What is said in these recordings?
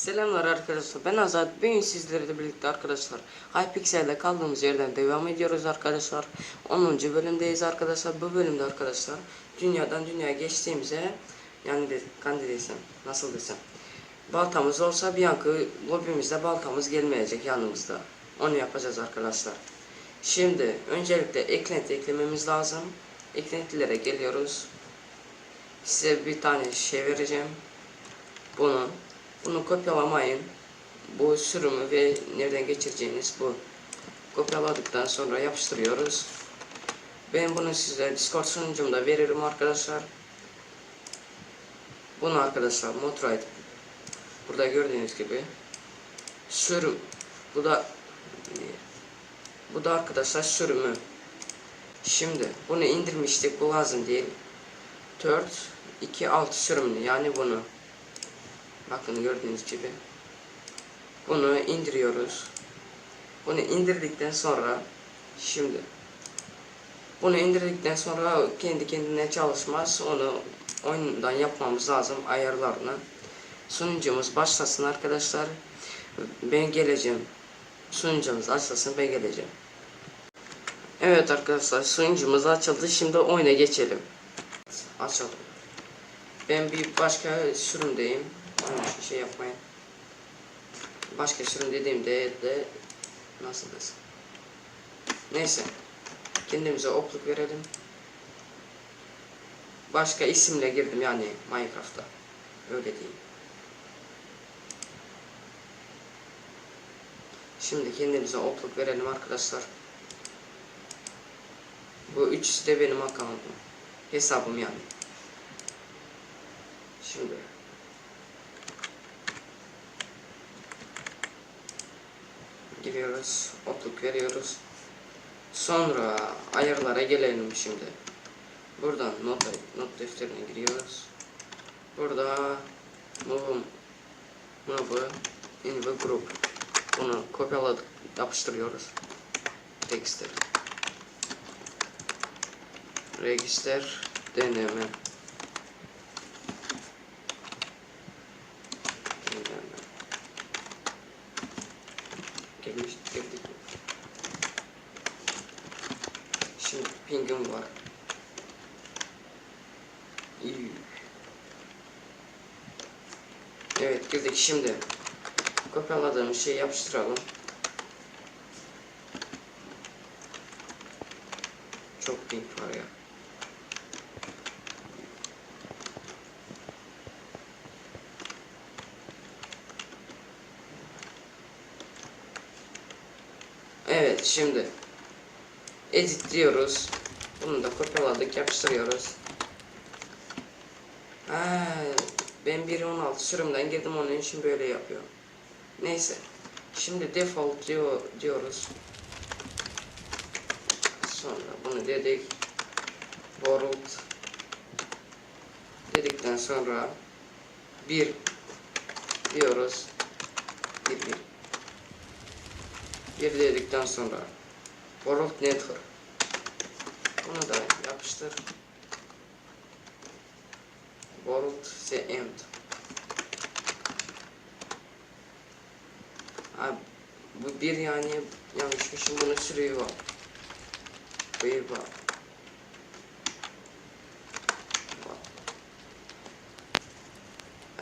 Selamlar arkadaşlar. Ben Azat. Bugün sizlerle birlikte arkadaşlar Hypixel'de kaldığımız yerden devam ediyoruz arkadaşlar. 10. bölümdeyiz arkadaşlar. Bu bölümde arkadaşlar dünyadan dünyaya geçtiğimize yani de, kan desem nasıl desem baltamız olsa bir yankı lobimizde baltamız gelmeyecek yanımızda. Onu yapacağız arkadaşlar. Şimdi öncelikle eklenti eklememiz lazım. Eklentilere geliyoruz. Size bir tane şey vereceğim. Bunu bunu kopyalamayın. Bu sürümü ve nereden geçireceğiniz bu. Kopyaladıktan sonra yapıştırıyoruz. Ben bunu size Discord sunucumda veririm arkadaşlar. Bunu arkadaşlar Motride burada gördüğünüz gibi sürüm bu da bu da arkadaşlar sürümü. Şimdi bunu indirmiştik bu lazım değil. 4 2 6 sürümlü yani bunu Bakın gördüğünüz gibi. Bunu indiriyoruz. Bunu indirdikten sonra şimdi bunu indirdikten sonra kendi kendine çalışmaz. Onu oyundan yapmamız lazım ayarlarını. Sunucumuz başlasın arkadaşlar. Ben geleceğim. Sunucumuz açılsın ben geleceğim. Evet arkadaşlar sunucumuz açıldı. Şimdi oyuna geçelim. Açalım. Ben bir başka sürümdeyim. İçin şey yapmayın. Başka sürüm dediğimde de nasıl desem. Neyse. Kendimize opluk verelim. Başka isimle girdim yani Minecraft'ta. Öyle diyeyim. Şimdi kendimize opluk verelim arkadaşlar. Bu üçüsü de benim account'um. Hesabım yani. Şimdi giriyoruz, otluk veriyoruz. Sonra ayarlara gelelim şimdi. Buradan not, not defterine giriyoruz. Burada move, move in the group. Bunu kopyaladık, yapıştırıyoruz. Text'e. Register. Deneme. Gelmiş, girdik. Şimdi pingim var. Evet girdik şimdi. Kopyaladığımız şeyi yapıştıralım. Çok ping var ya. Evet şimdi edit diyoruz. Bunu da kopyaladık yapıştırıyoruz. Ha, ben 1.16 sürümden girdim onun için böyle yapıyor. Neyse. Şimdi default diyor, diyoruz. Sonra bunu dedik. World dedikten sonra bir diyoruz. Bir bir. Bir dedikten sonra World Network. Bunu da yapıştır. World the end. Abi bu bir yani yanlışmışım bunu sürüyor. Buyur bak.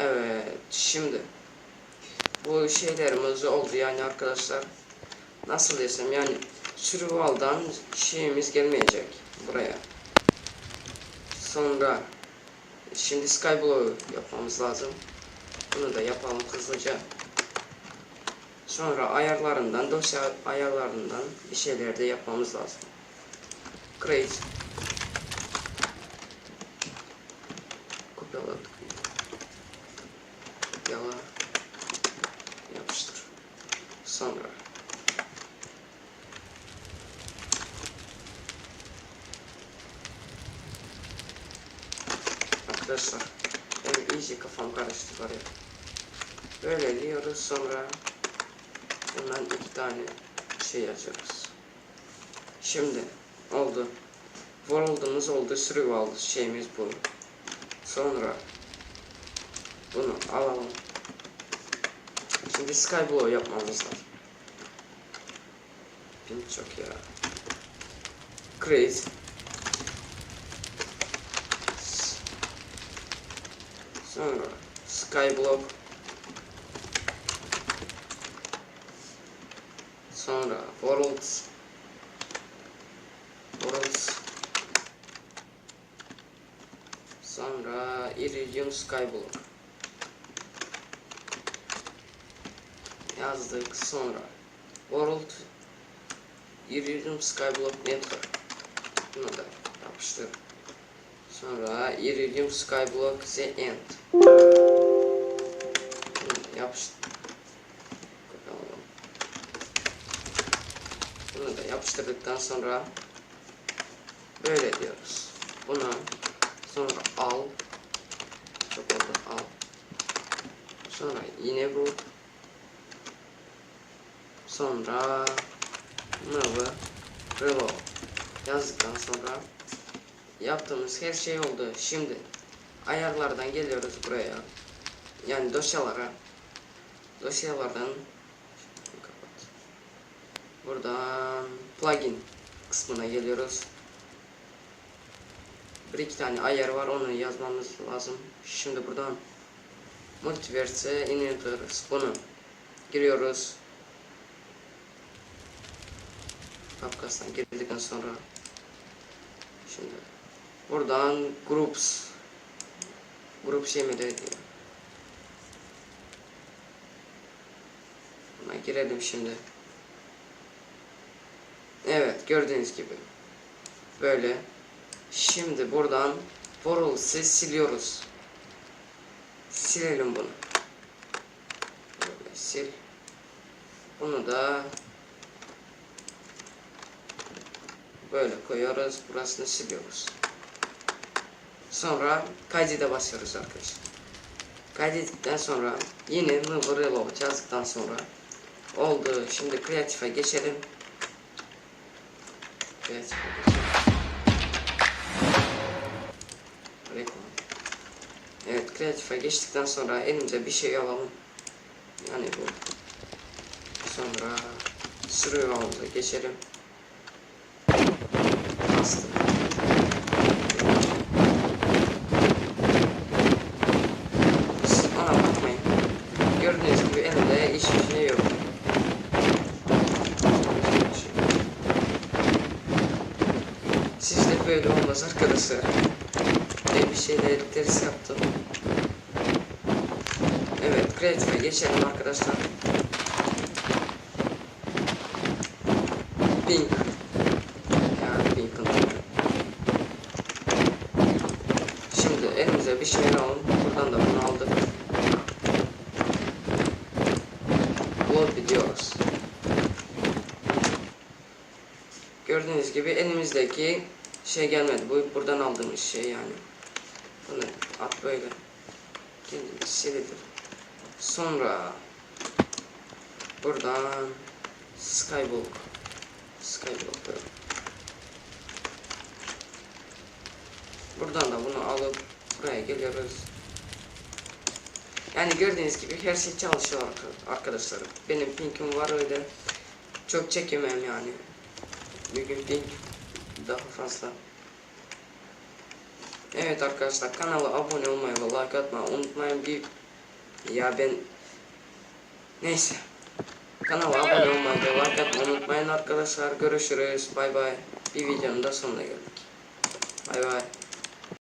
Evet şimdi bu şeylerimiz oldu yani arkadaşlar nasıl desem yani survival'dan şeyimiz gelmeyecek buraya. Sonra şimdi skyblock yapmamız lazım. Bunu da yapalım hızlıca. Sonra ayarlarından, dosya ayarlarından bir şeyler de yapmamız lazım. Create. Kopyaladık. Kopyala. Yapıştır. Sonra Arkadaşlar benim iyice kafam karıştı var ya. Böyle diyoruz sonra bundan iki tane şey açarız. Şimdi oldu. World'umuz oldu. Survival şeyimiz bu. Sonra bunu alalım. Şimdi Skyblow yapmamız lazım. Pink çok ya. Crazy. Sonra Skyblock. Sonra Worlds. Worlds. Sonra Iridium Skyblock. Yazdık sonra World Iridium Skyblock Network. Bunu da yapıştır. Sonra Iridium Skyblock The End. Yapıştır. Bunu da yapıştırdıktan sonra böyle diyoruz. Bunu sonra al. Çok oldu al. Sonra yine bu. Sonra mıvı reload yazdıktan sonra yaptığımız her şey oldu. Şimdi ayarlardan geliyoruz buraya. Yani dosyalara. Dosyalardan kapat. Buradan plugin kısmına geliyoruz. Bir iki tane ayar var onu yazmamız lazım. Şimdi buradan Multiverse Inventor bunu giriyoruz. Kapkastan girdikten sonra şimdi buradan groups. Grup şey mi dedi? Buna girelim şimdi. Evet gördüğünüz gibi. Böyle. Şimdi buradan Worlds'ı siliyoruz. Silelim bunu. Böyle sil. Bunu da böyle koyuyoruz. Burasını siliyoruz. Sonra kaydede basıyoruz arkadaşlar. Kaydettikten sonra yine Move Reload yazdıktan sonra oldu. Şimdi Creative'e geçelim. Creative'e geçelim. Evet Creative'e geçtikten sonra elimize bir şey alalım. Yani bu. Sonra Survival'da geçelim. Böyle olmaz arkadaşlar. Ben bir şeyler ters yaptım. Evet, Creative'e geçelim arkadaşlar. Pink. Yani Pink'ın Şimdi elimize bir şey alalım. Buradan da bunu aldık. Load diyoruz. Gördüğünüz gibi elimizdeki şey gelmedi. Bu buradan aldığımız şey yani. Bunu at böyle. Kendini silelim. Sonra buradan Skyblock böyle. Buradan da bunu alıp buraya geliyoruz. Yani gördüğünüz gibi her şey çalışıyor arka- arkadaşlar. Benim pinkim var öyle. Çok çekemem yani. Bugün pink daha fazla. Evet arkadaşlar kanala abone olmayı ve like atmayı unutmayın. Bir ya ben neyse. Kanala abone olmayı ve like atmayı unutmayın arkadaşlar. Görüşürüz. Bay bay. Bir videonun da sonuna geldik. Bay bay.